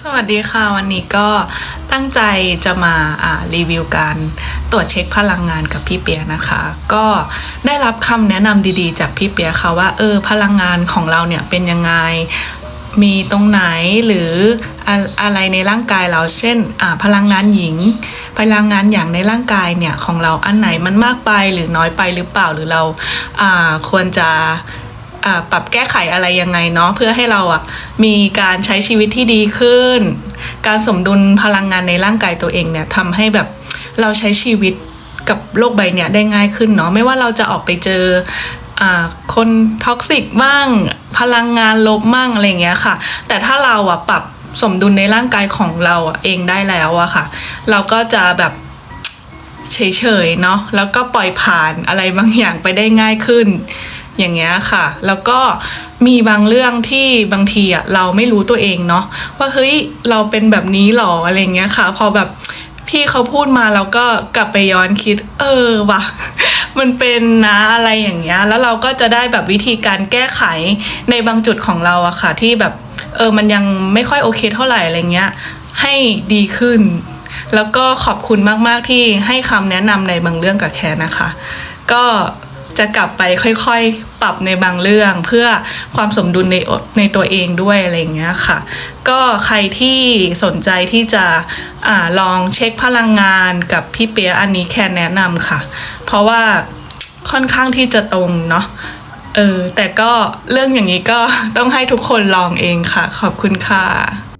สวัสดีค่ะวันนี้ก็ตั้งใจจะมารีวิวการตรวจเช็คพลังงานกับพี่เปียนะคะ ก็ได้รับคำแนะนำดีๆ จากพี่เปียค่ะว่าเออพลังงานของเราเนี่ยเป็นยังไงมีตรงไหนหรืออะไรในร่างกายเราเช่นพลังงานหญิง พลังงานอย่างในร่างกายเนี่ยของเราอันไหนมันมากไปหรือน้อยไปหรือเปล่าหรือเราควรจะ ปรับแก้ไขอะไรยังไงเนาะเพื่อให้เราอะมีการใช้ชีวิตที่ดีขึ้น การสมดุลพลังงานในร่างกายตัวเองเนี่ยทำให้แบบเราใช้ชีวิตกับโลกใบเนี่ยได้ง่ายขึ้นเนาะไม่ว่าเราจะออกไปเจออ่าคนท็อกซิกมั่งพลังงานลบมั่งอะไรเงี้ยค่ะ แต่ถ้าเราอะปรับสมดุลในร่างกายของเราเองได้แล้วอะค่ะ เราก็จะแบบเฉยๆเนาะแล้วก็ปล่อยผ่านอะไรบางอย่างไปได้ง่ายขึ้น อย่างเงี้ยค่ะ แล้วก็มีบางเรื่องที่บางทีอะเราไม่รู้ตัวเองเนาะว่าเฮ้ยเราเป็นแบบนี้หรออะไรเงี้ยค่ะ พอแบบพี่เขาพูดมาเราก็กลับไปย้อนคิด เออวะมันเป็นนะอะไรอย่างเงี้ย แล้วเราก็จะได้แบบวิธีการแก้ไขในบางจุดของเราอะค่ะ ที่แบบเออมันยังไม่ค่อยโอเคเท่าไหร่อะไรเงี้ย ให้ดีขึ้น แล้วก็ขอบคุณมาก ๆ ที่ให้คำแนะนำในบางเรื่องกับแคร์นะคะ ก็ จะกลับไปค่อยๆ ปรับในบางเรื่อง เพื่อความสมดุลในในตัวเองด้วยอะไรอย่างเงี้ยค่ะ ก็ใครที่สนใจที่จะอาลองเช็คพลังงานกับพี่เปียอันนี้แค่แนะนำค่ะ เพราะว่าค่อนข้างที่จะตรงเนาะเออแต่ก็เรื่องอย่างนี้ก็ต้องให้ทุกคนลองเองค่ะ ขอบคุณค่ะ